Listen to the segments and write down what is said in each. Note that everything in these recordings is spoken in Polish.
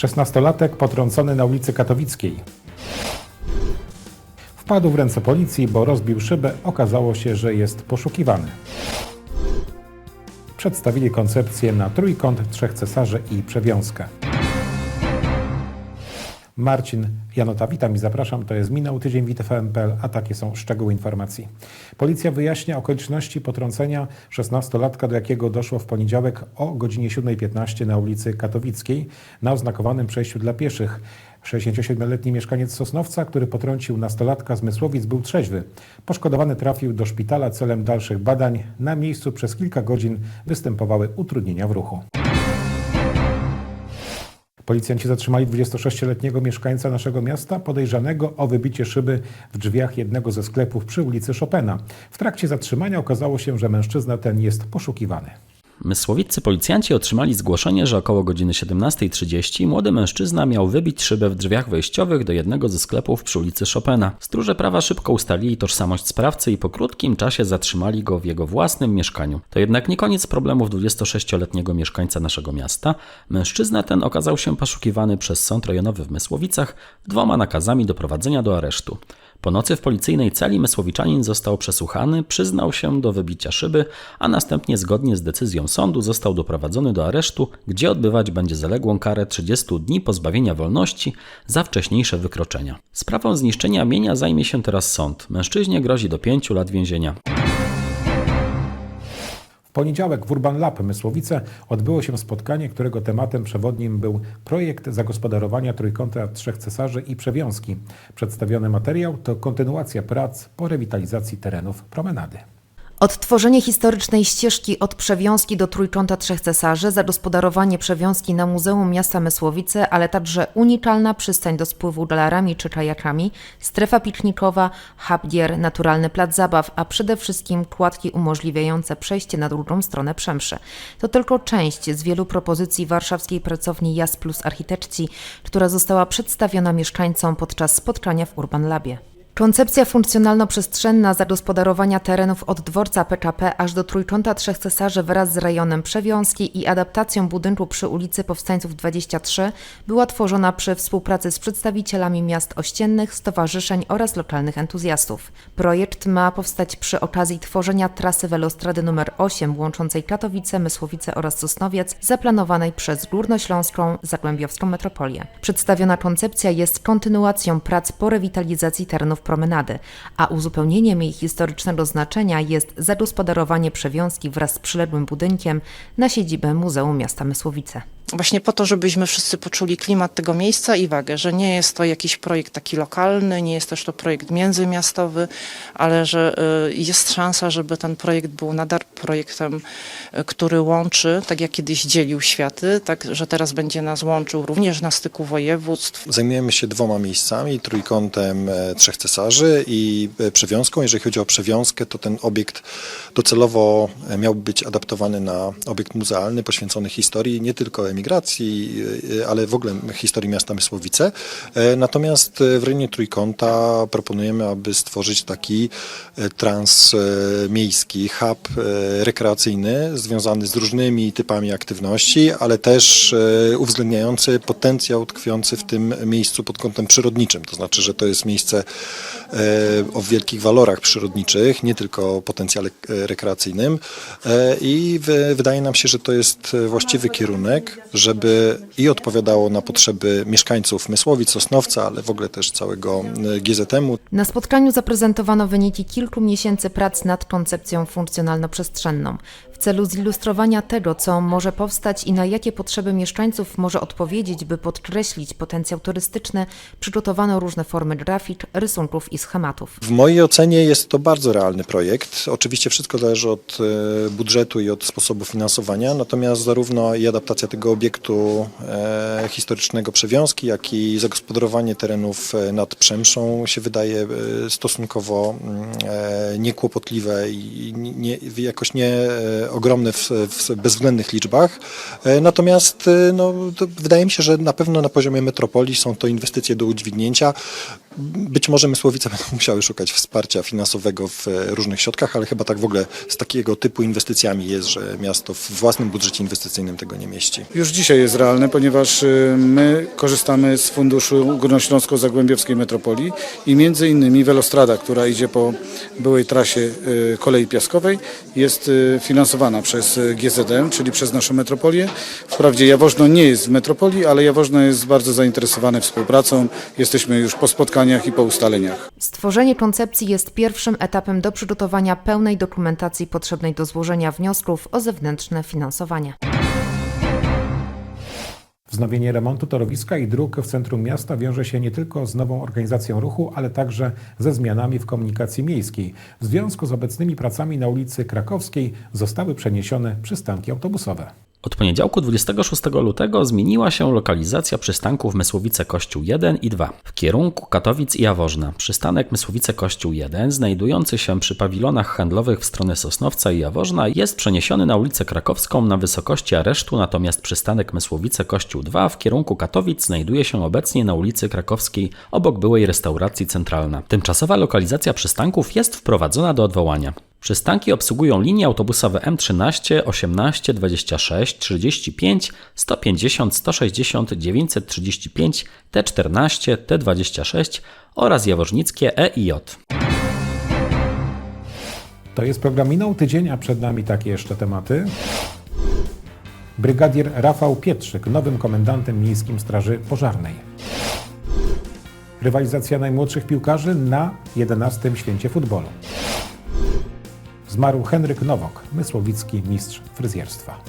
Szesnastolatek potrącony na ulicy Katowickiej. Wpadł w ręce policji, bo rozbił szybę. Okazało się, że jest poszukiwany. Przedstawili koncepcję na trójkąt trzech cesarzy i przewiązkę. Marcin Janota, witam i zapraszam. To jest Minął Tydzień a takie są szczegóły informacji. Policja wyjaśnia okoliczności potrącenia 16-latka, do jakiego doszło w poniedziałek o godzinie 7.15 na ulicy Katowickiej na oznakowanym przejściu dla pieszych. 67-letni mieszkaniec Sosnowca, który potrącił nastolatka z Mysłowic, był trzeźwy. Poszkodowany trafił do szpitala celem dalszych badań. Na miejscu przez kilka godzin występowały utrudnienia w ruchu. Policjanci zatrzymali 26-letniego mieszkańca naszego miasta podejrzanego o wybicie szyby w drzwiach jednego ze sklepów przy ulicy Chopina. W trakcie zatrzymania okazało się, że mężczyzna ten jest poszukiwany. Mysłowiccy policjanci otrzymali zgłoszenie, że około godziny 17.30 młody mężczyzna miał wybić szybę w drzwiach wejściowych do jednego ze sklepów przy ulicy Chopina. Stróże prawa szybko ustalili tożsamość sprawcy i po krótkim czasie zatrzymali go w jego własnym mieszkaniu. To jednak nie koniec problemów 26-letniego mieszkańca naszego miasta. Mężczyzna ten okazał się poszukiwany przez sąd rejonowy w Mysłowicach dwoma nakazami doprowadzenia do aresztu. Po nocy w policyjnej celi Mysłowiczanin został przesłuchany, przyznał się do wybicia szyby, a następnie zgodnie z decyzją sądu został doprowadzony do aresztu, gdzie odbywać będzie zaległą karę 30 dni pozbawienia wolności za wcześniejsze wykroczenia. Sprawą zniszczenia mienia zajmie się teraz sąd. Mężczyźnie grozi do 5 lat więzienia. W poniedziałek w Urban Lab Mysłowice odbyło się spotkanie, którego tematem przewodnim był projekt zagospodarowania Trójkąta Trzech Cesarzy i Przewiązki. Przedstawiony materiał to kontynuacja prac po rewitalizacji terenów promenady. Odtworzenie historycznej ścieżki od przewiązki do Trójkąta Trzech Cesarzy, zagospodarowanie przewiązki na Muzeum Miasta Mysłowice, ale także unikalna przystań do spływu dolarami czy kajakami, strefa piknikowa, habdier, naturalny plac zabaw, a przede wszystkim kładki umożliwiające przejście na drugą stronę Przemszy. To tylko część z wielu propozycji warszawskiej pracowni Jas Plus Architekci, która została przedstawiona mieszkańcom podczas spotkania w Urban Labie. Koncepcja funkcjonalno-przestrzenna zagospodarowania terenów od dworca PKP aż do Trójkąta Trzech Cesarzy wraz z rejonem Przewiązki i adaptacją budynku przy ulicy Powstańców 23 była tworzona przy współpracy z przedstawicielami miast ościennych, stowarzyszeń oraz lokalnych entuzjastów. Projekt ma powstać przy okazji tworzenia trasy welostrady nr 8 łączącej Katowice, Mysłowice oraz Sosnowiec, zaplanowanej przez Górnośląską Zagłębiowską Metropolię. Przedstawiona koncepcja jest kontynuacją prac po rewitalizacji terenów promenady, a uzupełnieniem jej historycznego znaczenia jest zagospodarowanie przewiązki wraz z przyległym budynkiem na siedzibę Muzeum Miasta Mysłowice. Właśnie po to, żebyśmy wszyscy poczuli klimat tego miejsca i wagę, że nie jest to jakiś projekt taki lokalny, nie jest też to projekt międzymiastowy, ale że y, jest szansa, żeby ten projekt był nadal projektem, y, który łączy, tak jak kiedyś dzielił światy, tak że teraz będzie nas łączył również na styku województw. Zajmujemy się dwoma miejscami, trójkątem e, Trzech Cesarzy i e, przewiązką. Jeżeli chodzi o przewiązkę, to ten obiekt docelowo e, miałby być adaptowany na obiekt muzealny poświęcony historii nie tylko emigracji, e, ale w ogóle historii miasta Mysłowice. E, Natomiast e, w rejonie trójkąta proponujemy, aby stworzyć taki e, transmiejski hub e, rekreacyjny związany z różnymi typami aktywności, ale też e, uwzględniający potencjał tkwiący w tym miejscu pod kątem przyrodniczym. To znaczy, że to jest miejsce e, o wielkich walorach przyrodniczych, nie tylko potencjale e, rekreacyjnym. E, I wydaje nam się, że to jest e, właściwy kierunek, żeby i odpowiadało na potrzeby mieszkańców Mysłowic, Sosnowca, ale w ogóle też całego e, GZM-u. Na spotkaniu zaprezentowano wyniki kilku miesięcy prac nad koncepcją funkcjonalno-przestrzenną. Celu zilustrowania tego, co może powstać i na jakie potrzeby mieszkańców może odpowiedzieć, by podkreślić potencjał turystyczny, przygotowano różne formy grafik, rysunków i schematów. W mojej ocenie jest to bardzo realny projekt. Oczywiście wszystko zależy od e, budżetu i od sposobu finansowania, natomiast zarówno i adaptacja tego obiektu e, historycznego przewiązki, jak i zagospodarowanie terenów e, nad Przemszą się wydaje stosunkowo mm, niekłopotliwe i jakoś nie ogromne w, w bezwzględnych liczbach. E, Natomiast e, no, wydaje mi się, że na pewno na poziomie metropolii są to inwestycje do udźwignięcia. Być może Mysłowice będą musiały szukać wsparcia finansowego w e, różnych środkach, ale chyba tak w ogóle z takiego typu inwestycjami jest, że miasto w własnym budżecie inwestycyjnym tego nie mieści. Już dzisiaj jest realne, ponieważ y, my korzystamy z funduszu Górnośląsko-Zagłębiowskiej Metropolii i między innymi Velostrada, która idzie po byłej trasie y, kolei piaskowej, jest finansowana przez GZM, czyli przez naszą metropolię. Wprawdzie Jaworzno nie jest w metropolii, ale Jaworzno jest bardzo zainteresowane współpracą. Jesteśmy już po spotkaniach i po ustaleniach. Stworzenie koncepcji jest pierwszym etapem do przygotowania pełnej dokumentacji potrzebnej do złożenia wniosków o zewnętrzne finansowanie. Wznowienie remontu torowiska i dróg w centrum miasta wiąże się nie tylko z nową organizacją ruchu, ale także ze zmianami w komunikacji miejskiej. W związku z obecnymi pracami na ulicy Krakowskiej zostały przeniesione przystanki autobusowe. Od poniedziałku 26 lutego zmieniła się lokalizacja przystanków Mysłowice Kościół 1 i 2 w kierunku Katowic i Jaworzna. Przystanek Mysłowice Kościół 1, znajdujący się przy pawilonach handlowych w stronę Sosnowca i Jaworzna, jest przeniesiony na ulicę Krakowską na wysokości aresztu, natomiast przystanek Mysłowice Kościół 2 w kierunku Katowic znajduje się obecnie na ulicy Krakowskiej obok byłej restauracji centralna. Tymczasowa lokalizacja przystanków jest wprowadzona do odwołania. Przystanki obsługują linie autobusowe M13, 18, 26, 35, 150, 160, 935, T14, T26 oraz jaworznickie E i J. To jest program Minął Tydzień, a przed nami takie jeszcze tematy. Brygadier Rafał Pietrzyk, nowym komendantem Miejskim Straży Pożarnej. Rywalizacja najmłodszych piłkarzy na 11. Święcie Futbolu. Zmarł Henryk Nowok, mysłowicki mistrz fryzjerstwa.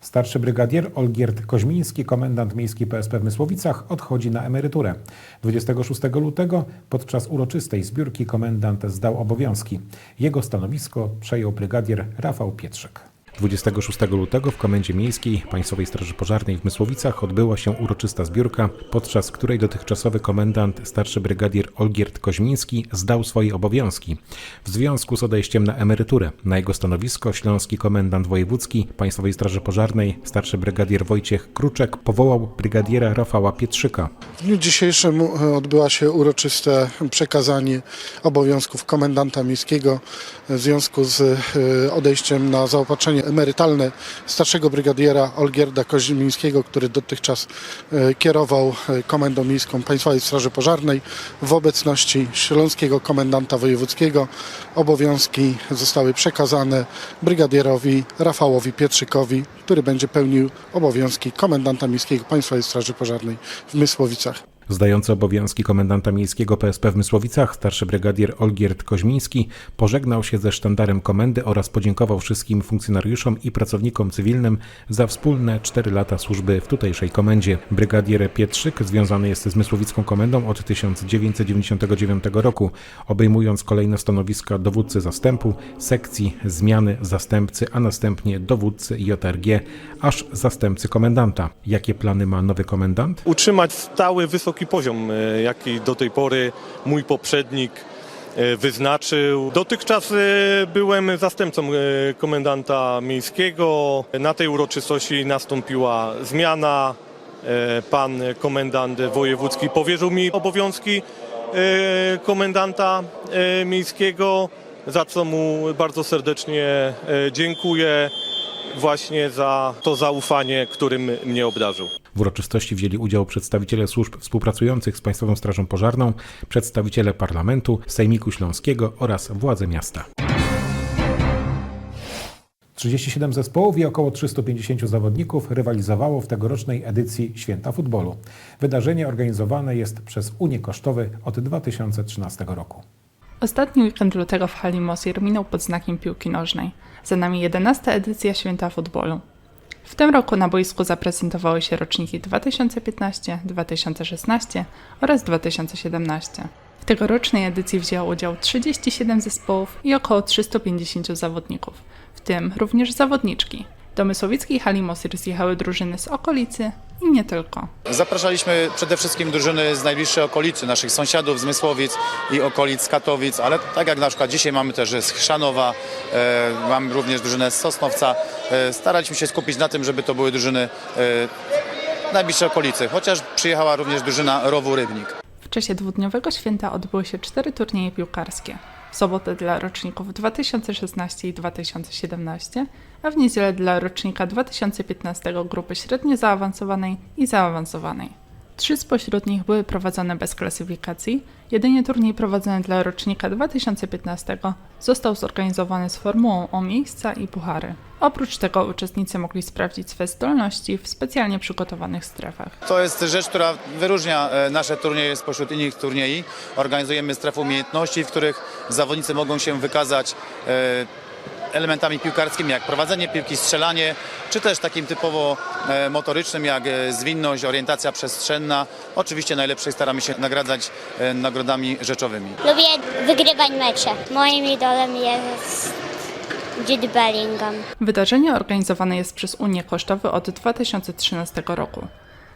Starszy brygadier Olgierd Koźmiński, komendant miejski PSP w Mysłowicach, odchodzi na emeryturę. 26 lutego podczas uroczystej zbiórki komendant zdał obowiązki. Jego stanowisko przejął brygadier Rafał Pietrzyk. 26 lutego w Komendzie Miejskiej Państwowej Straży Pożarnej w Mysłowicach odbyła się uroczysta zbiórka, podczas której dotychczasowy komendant starszy brygadier Olgierd Koźmiński zdał swoje obowiązki w związku z odejściem na emeryturę. Na jego stanowisko śląski komendant wojewódzki Państwowej Straży Pożarnej starszy brygadier Wojciech Kruczek powołał brygadiera Rafała Pietrzyka. W dniu dzisiejszym e, odbyła się uroczyste przekazanie obowiązków komendanta miejskiego w związku z e, odejściem na zaopatrzenie emerytalne starszego brygadiera Olgierda Koźmińskiego, który dotychczas e, kierował e, Komendą Miejską Państwowej Straży Pożarnej. W obecności śląskiego komendanta wojewódzkiego obowiązki zostały przekazane brygadierowi Rafałowi Pietrzykowi, który będzie pełnił obowiązki komendanta miejskiego Państwowej Straży Pożarnej w Mysłowicach. Zdający obowiązki komendanta miejskiego PSP w Mysłowicach, starszy brygadier Olgierd Koźmiński pożegnał się ze sztandarem komendy oraz podziękował wszystkim funkcjonariuszom i pracownikom cywilnym za wspólne 4 lata służby w tutejszej komendzie. Brygadier Pietrzyk związany jest z Mysłowicką Komendą od 1999 roku, obejmując kolejne stanowiska dowódcy zastępu, sekcji, zmiany zastępcy, a następnie dowódcy JRG, aż zastępcy komendanta. Jakie plany ma nowy komendant? utrzymać stały, wysoki poziom, e, jaki do tej pory mój poprzednik e, wyznaczył. Dotychczas e, byłem zastępcą komendanta miejskiego. Na tej uroczystości nastąpiła zmiana. Pan komendant wojewódzki powierzył mi obowiązki komendanta miejskiego, za co mu bardzo serdecznie dziękuję właśnie za to zaufanie, którym mnie obdarzył. W uroczystości wzięli udział przedstawiciele służb współpracujących z Państwową Strażą Pożarną, przedstawiciele parlamentu, Sejmiku Śląskiego oraz władze miasta. 37 zespołów i około 350 zawodników rywalizowało w tegorocznej edycji Święta Futbolu. Wydarzenie organizowane jest przez Unię Kosztowy od 2013 roku. Ostatni weekend lutego w hali Mosir minął pod znakiem piłki nożnej. Za nami 11 edycja Święta Futbolu. W tym roku na boisku zaprezentowały się roczniki 2015, 2016 oraz 2017. W tegorocznej edycji wzięło udział 37 zespołów i około 350 zawodników, w tym również zawodniczki. Do Mysłowickiej hali Mosir zjechały drużyny z okolicy i nie tylko. Zapraszaliśmy przede wszystkim drużyny z najbliższej okolicy, naszych sąsiadów z Mysłowic i okolic Katowic, ale tak jak na przykład dzisiaj mamy też z Chrzanowa, e, mamy również drużynę z Sosnowca. E, staraliśmy się skupić na tym, żeby to były drużyny e, najbliższej okolicy, chociaż przyjechała również drużyna Rowu Rybnik. W czasie dwudniowego święta odbyły się cztery turnieje piłkarskie. W sobotę dla roczników 2016 i 2017, a w niedzielę dla rocznika 2015 grupy średnio zaawansowanej i zaawansowanej. Trzy spośród nich były prowadzone bez klasyfikacji, jedynie turniej prowadzony dla rocznika 2015 został zorganizowany z formułą o miejsca i puchary. Oprócz tego uczestnicy mogli sprawdzić swe zdolności w specjalnie przygotowanych strefach. To jest rzecz, która wyróżnia e, nasze turnieje spośród innych turniej. Organizujemy strefy umiejętności, w których zawodnicy mogą się wykazać e, elementami piłkarskimi, jak prowadzenie piłki, strzelanie, czy też takim typowo e, motorycznym, jak e, zwinność, orientacja przestrzenna. Oczywiście najlepszych staramy się nagradzać e, nagrodami rzeczowymi. Lubię wygrywać mecze. Moim idolem jest Jude Bellingham. Wydarzenie organizowane jest przez Unię Kosztowy od 2013 roku.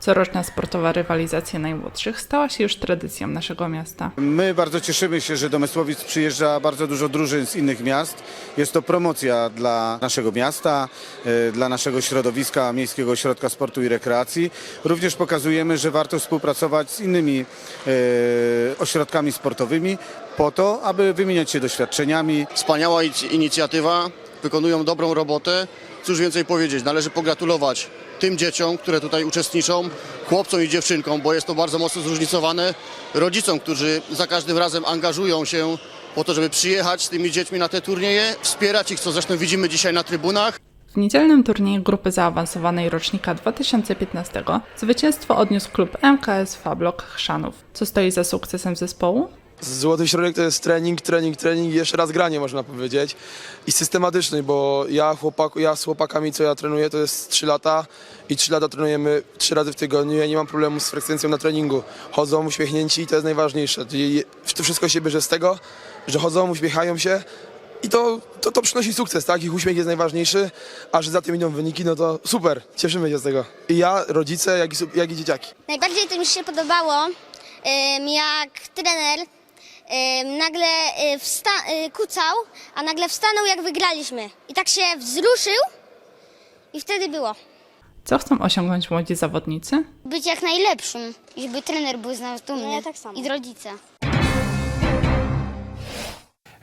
Coroczna sportowa rywalizacja najmłodszych stała się już tradycją naszego miasta. My bardzo cieszymy się, że do Mysłowic przyjeżdża bardzo dużo drużyn z innych miast. Jest to promocja dla naszego miasta, e, dla naszego środowiska Miejskiego Ośrodka Sportu i Rekreacji. Również pokazujemy, że warto współpracować z innymi e, ośrodkami sportowymi po to, aby wymieniać się doświadczeniami, Wspaniała ic- inicjatywa, wykonują dobrą robotę. Cóż więcej powiedzieć, należy pogratulować tym dzieciom, które tutaj uczestniczą, chłopcom i dziewczynkom, bo jest to bardzo mocno zróżnicowane, rodzicom, którzy za każdym razem angażują się po to, żeby przyjechać z tymi dziećmi na te turnieje, wspierać ich, co zresztą widzimy dzisiaj na trybunach. W niedzielnym turnieju grupy zaawansowanej rocznika 2015 zwycięstwo odniósł klub MKS Fablok Chrzanów. Co stoi za sukcesem zespołu? Złoty środek to jest trening, trening, trening i jeszcze raz granie można powiedzieć. I systematyczny, bo ja, chłopak, ja z chłopakami, co ja trenuję, to jest 3 lata i 3 lata trenujemy 3 razy w tygodniu. Ja nie mam problemu z frekwencją na treningu. Chodzą uśmiechnięci i to jest najważniejsze. To wszystko się bierze z tego, że chodzą, uśmiechają się i to, to, to przynosi sukces, tak? Ich uśmiech jest najważniejszy, a że za tym idą wyniki, no to super, cieszymy się z tego. I ja, rodzice, jak i, jak i dzieciaki. Najbardziej to mi się podobało, jak trener nagle e, wsta- e, kucał, a nagle wstanął jak wygraliśmy. I tak się wzruszył i wtedy było. Co chcą osiągnąć młodzi zawodnicy? Być jak najlepszym i żeby trener był z nas dumny. ja tak samo. I rodzice.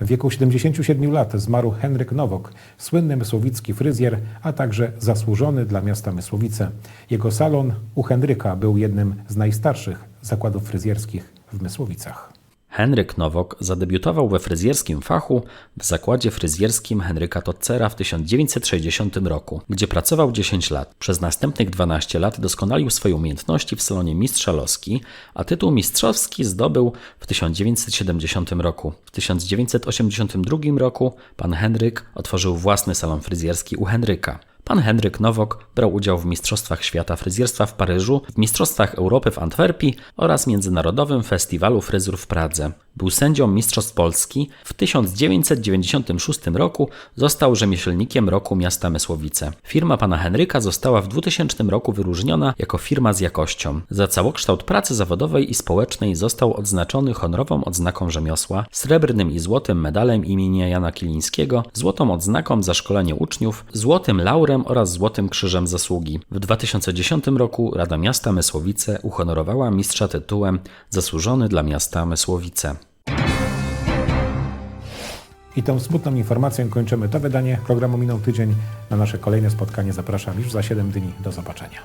W wieku 77 lat zmarł Henryk Nowok, słynny mysłowicki fryzjer, a także zasłużony dla miasta Mysłowice. Jego salon u Henryka był jednym z najstarszych zakładów fryzjerskich w Mysłowicach. Henryk Nowok zadebiutował we fryzjerskim fachu w zakładzie fryzjerskim Henryka Totzera w 1960 roku, gdzie pracował 10 lat. Przez następnych 12 lat doskonalił swoje umiejętności w salonie Mistrza Loski, a tytuł mistrzowski zdobył w 1970 roku. W 1982 roku pan Henryk otworzył własny salon fryzjerski u Henryka. Pan Henryk Nowok brał udział w Mistrzostwach Świata Fryzjerstwa w Paryżu, w Mistrzostwach Europy w Antwerpii oraz Międzynarodowym Festiwalu Fryzur w Pradze. Był sędzią Mistrzostw Polski. W 1996 roku został rzemieślnikiem roku miasta Mysłowice. Firma pana Henryka została w 2000 roku wyróżniona jako firma z jakością. Za całokształt pracy zawodowej i społecznej został odznaczony honorową odznaką rzemiosła, srebrnym i złotym medalem imienia Jana Kilińskiego, złotą odznaką za szkolenie uczniów, złotym laurem oraz złotym krzyżem zasługi. W 2010 roku Rada Miasta Mysłowice uhonorowała mistrza tytułem Zasłużony dla miasta Mysłowice. I tą smutną informacją kończymy to wydanie programu Minął Tydzień. Na nasze kolejne spotkanie zapraszam już za 7 dni. Do zobaczenia.